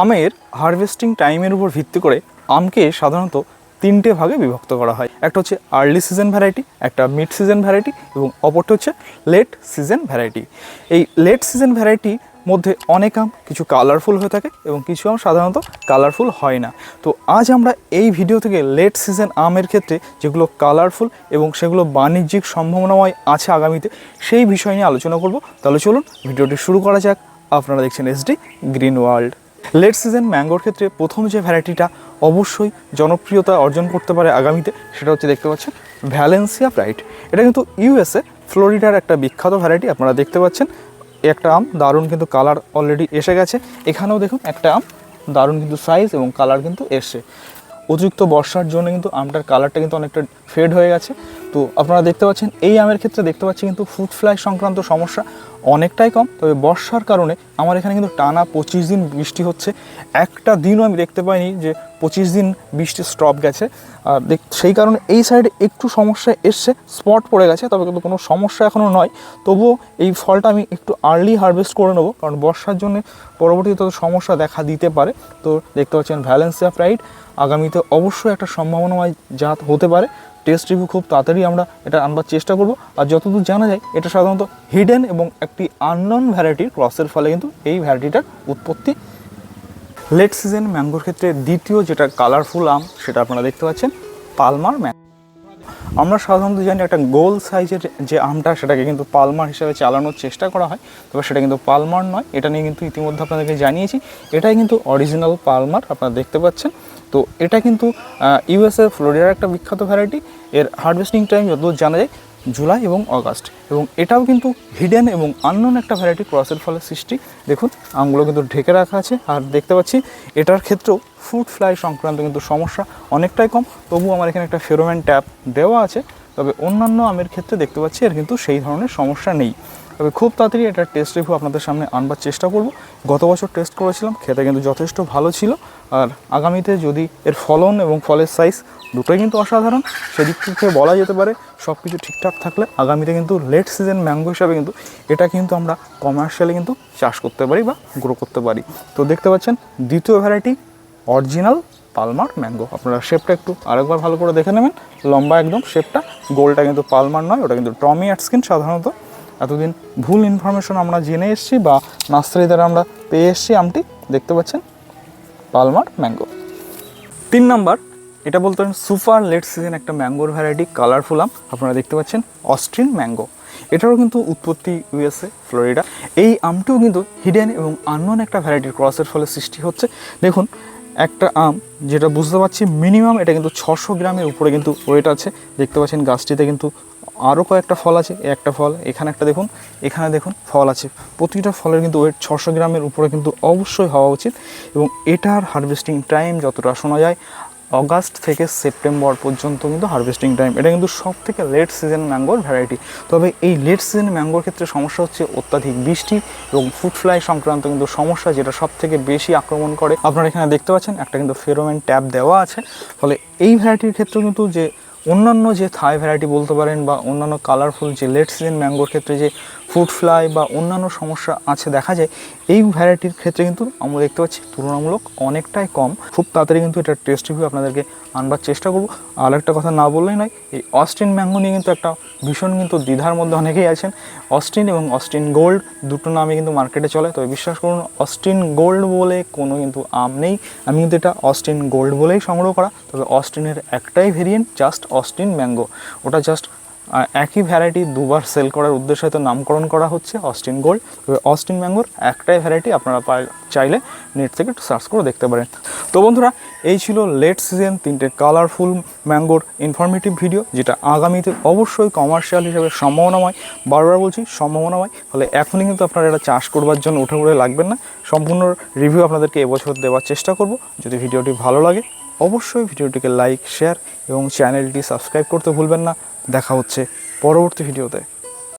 আমের হারভেস্টিং টাইমের উপর ভিত্তি করে আমকে সাধারণত তিনটে ভাগে বিভক্ত করা হয়। একটা হচ্ছে আর্লি সিজন ভ্যারাইটি, একটা মিড সিজন ভ্যারাইটি এবং অপরটা হচ্ছে লেট সিজন ভ্যারাইটি। এই লেট সিজন ভ্যারাইটি মধ্যে অনেক আম কিছু কালারফুল হয়ে থাকে এবং কিছু আম সাধারণত কালারফুল হয় না। তো আজ আমরা এই ভিডিও থেকে লেট সিজন আমের ক্ষেত্রে যেগুলো কালারফুল এবং সেগুলো বাণিজ্যিক সম্ভাবনাময় আছে আগামীতে সেই বিষয় নিয়ে আলোচনা করব। তাহলে চলুন ভিডিওটি শুরু করা যাক। আপনারা দেখছেন S D green world. Late season ম্যাঙ্গোর ক্ষেত্রে প্রথম যে ভ্যারাইটিটা অবশ্যই জনপ্রিয়তা অর্জন করতে পারে আগামীতে, সেটা হচ্ছে দেখতে পাচ্ছেন ভ্যালেন্সিয়া ব্রাইট এটা কিন্তু ইউএসএ ফ্লোরিডার একটা বিখ্যাত ভ্যারাইটি, আপনারা দেখতে পাচ্ছেন। একটা আম, দারুণ কিন্তু কালার অলরেডি এসে গেছে। এখানেও দেখুন একটা আম, দারুণ কিন্তু সাইজ এবং কালার কিন্তু এসে। অতিরিক্ত বর্ষার জন্য কিন্তু আমটার কালারটা কিন্তু অনেকটা ফেড হয়ে গেছে। তো আপনারা দেখতে পাচ্ছেন, এই আমের ক্ষেত্রে দেখতে পাচ্ছি কিন্তু ফুড ফ্লাই সংক্রান্ত সমস্যা অনেকটাই কম। তবে বর্ষার কারণে আমার এখানে কিন্তু টানা পঁচিশ দিন বৃষ্টি হচ্ছে। একটা দিনও আমি দেখতে পাইনি যে পঁচিশ দিন বৃষ্টি স্টপ গেছে। আর সেই কারণে এই সাইডে একটু সমস্যা এসছে স্পট পড়ে গেছে, তবে কিন্তু কোনো সমস্যা এখনও নয়। তবুও এই ফলটা আমি একটু আর্লি হারভেস্ট করে নেব, কারণ বর্ষার জন্য পরবর্তীতে সমস্যা দেখা দিতে পারে। তো দেখতে পাচ্ছেন ভ্যালেন্সিয়া ফ্রাইড আগামীতে অবশ্যই একটা সম্ভাবনাময় জাত হতে পারে। টেস্ট রিভিউ খুব তাড়াতাড়ি আমরা এটা আনবার চেষ্টা করব। আর যতদূর জানা যায়, এটা সাধারণত হিডেন এবং একটি আননন ভ্যারাইটির ক্রসের ফলে কিন্তু এই ভ্যারাইটিটার উৎপত্তি। লেট সিজন ম্যাঙ্গোর ক্ষেত্রে দ্বিতীয় যেটা কালারফুল আম, সেটা আপনারা দেখতে পাচ্ছেন পালমার ম্যাঙ্গো আমরা সাধারণত জানি একটা গোল সাইজের যে আমটা, সেটাকে কিন্তু পালমার হিসাবে চালানোর চেষ্টা করা হয়। তবে সেটা কিন্তু পালমার নয়, এটা নিয়ে কিন্তু ইতিমধ্যে আপনাদেরকে জানিয়েছি। এটাই কিন্তু অরিজিনাল পালমার, আপনারা দেখতে পাচ্ছেন। তো এটা কিন্তু ইউএসএ ফ্লোরিডার একটা বিখ্যাত ভ্যারাইটি এর হার্ভেস্টিং টাইম যতদূর জানা যায় জুলাই এবং অগাস্ট। এবং এটাও কিন্তু হিডেন এবং আননোন একটা ভ্যারাইটি ক্রসের ফলে সৃষ্টি। দেখুন আমগুলো কিন্তু ঢেকে রাখা আছে। আর দেখতে পাচ্ছি, এটার ক্ষেত্রেও ফ্রুট ফ্লাই সংক্রান্ত কিন্তু সমস্যা অনেকটাই কম। তবু আমার এখানে একটা ফেরোমেন ট্যাপ দেওয়া আছে। তবে অন্যান্য আমের ক্ষেত্রে দেখতে পাচ্ছি, এর কিন্তু সেই ধরনের সমস্যা নেই। তবে খুব তাড়াতাড়ি এটা টেস্ট রিভিউ আপনাদের সামনে আনবার চেষ্টা করব। গত বছর টেস্ট করেছিলাম, খেতে কিন্তু যথেষ্ট ভালো ছিল। আর আগামীতে যদি এর ফলন এবং ফলের সাইজ দুটোই কিন্তু অসাধারণ, সেদিক থেকে বলা যেতে পারে সব কিছু ঠিকঠাক থাকলে আগামীতে কিন্তু লেট সিজন ম্যাঙ্গো হিসাবে কিন্তু এটা কিন্তু আমরা কমার্শিয়ালি কিন্তু চাষ করতে পারি বা গ্রো করতে পারি। তো দেখতে পাচ্ছেন, দ্বিতীয় ভ্যারাইটি অরিজিনাল পালমার ম্যাঙ্গো আপনারা শেপটা একটু আরেকবার ভালো করে দেখে নেবেন। লম্বা একদম শেপটা গোলটা কিন্তু পালমার নয়, ওটা কিন্তু টমি অ্যাটস্কিন সাধারণত। এতদিন ভুল ইনফরমেশন আমরা জেনে এসেছি বা নার্সারি দ্বারা আমরা পেয়ে এসেছি, আমটি দেখতে পাচ্ছেন, পালমার ম্যাঙ্গো তিন নাম্বার, এটা বলতে পারেন সুপার লেট সিজন একটা ম্যাঙ্গোর ভ্যারাইটি কালারফুল আম। আপনারা দেখতে পাচ্ছেন অস্ট্রিন ম্যাঙ্গো এটারও কিন্তু উৎপত্তি ইউএসএ ফ্লোরিডা এই আমটিও কিন্তু হিডেন এবং আননোন একটা ভ্যারাইটির ক্রসের ফলে সৃষ্টি হচ্ছে। দেখুন একটা আম, যেটা বুঝতে পারছি মিনিমাম এটা কিন্তু ছশো গ্রামের উপরে কিন্তু ওয়েট আছে। দেখতে পাচ্ছেন গাছটিতে কিন্তু আরও কয়েকটা ফল আছে। একটা ফল, এখানে একটা দেখুন, এখানে দেখুন ফল আছে। প্রতিটা ফলের কিন্তু ওয়েট ছশো গ্রামের উপরে কিন্তু অবশ্যই হওয়া উচিত এবং এটার হারভেস্টিং টাইম যতটা শোনা যায় অগাস্ট থেকে সেপ্টেম্বর পর্যন্ত কিন্তু হারভেস্টিং টাইম এটা কিন্তু সব থেকে লেট সিজন ম্যাঙ্গোর ভ্যারাইটি তবে এই লেট সিজন ম্যাঙ্গোর ক্ষেত্রে সমস্যা হচ্ছে অত্যাধিক বৃষ্টি এবং ফুড ফ্লাই সংক্রান্ত কিন্তু সমস্যা যেটা সব থেকে বেশি আক্রমণ করে। আপনারা এখানে দেখতে পাচ্ছেন একটা কিন্তু ফেরোমেন ট্যাব দেওয়া আছে। ফলে এই ভ্যারাইটির ক্ষেত্রে কিন্তু যে অন্যান্য যে থাই ভ্যারাইটি বলতে পারেন বা অন্যান্য কালারফুল যে লেট সিজন ম্যাঙ্গোর ক্ষেত্রে যে ফুড ফ্লাই বা অন্যান্য সমস্যা আছে, দেখা যায়, এই ভ্যারাইটির ক্ষেত্রে কিন্তু আমরা দেখতে পাচ্ছি তুলনামূলক অনেকটাই কম। খুব তাড়াতাড়ি কিন্তু এটা টেস্ট রিভিউ আপনাদেরকে আনবার চেষ্টা করব। আর একটা কথা না বললেই নয়, এই অস্টিন ম্যাঙ্গো নিয়ে কিন্তু একটা ভীষণ কিন্তু দ্বিধার মধ্যে অনেকেই আছেন। অস্টিন এবং অস্টিন গোল্ড দুটো নামে কিন্তু মার্কেটে চলে। তবে বিশ্বাস করুন অস্টিন গোল্ড বলে কোনো কিন্তু আম নেই। আমি কিন্তু এটা অস্টিন গোল্ড বলেই সংগ্রহ করা। তবে অস্টিনের একটাই ভেরিয়েন্ট জাস্ট অস্টিন ম্যাঙ্গো ওটা জাস্ট একই ভ্যারাইটি দুবার সেল করার উদ্দেশ্যে হয়তো নামকরণ করা হচ্ছে অস্টিন গোল্ড তবে অস্টিন ম্যাঙ্গোর একটাই ভ্যারাইটি আপনারা চাইলে নেট থেকে একটু সার্চ করে দেখতে পারেন। তো বন্ধুরা, এই ছিল লেট সিজন তিনটে কালারফুল ম্যাঙ্গোর ইনফরমেটিভ ভিডিও যেটা আগামীতে অবশ্যই কমার্শিয়াল হিসেবে সম্ভাবনাময়, বারবার বলছি সম্ভাবনাময়, ফলে এখনই কিন্তু আপনারা এটা চাষ করবার জন্য উঠে উঠে লাগবেন না। সম্পূর্ণ রিভিউ আপনাদেরকে এবছর দেওয়ার চেষ্টা করব। যদি ভিডিওটি ভালো লাগে অবশ্যই ভিডিওটিকে লাইক শেয়ার এবং চ্যানেলটি সাবস্ক্রাইব করতে ভুলবেন না। দেখা হচ্ছে পরবর্তী ভিডিওতে।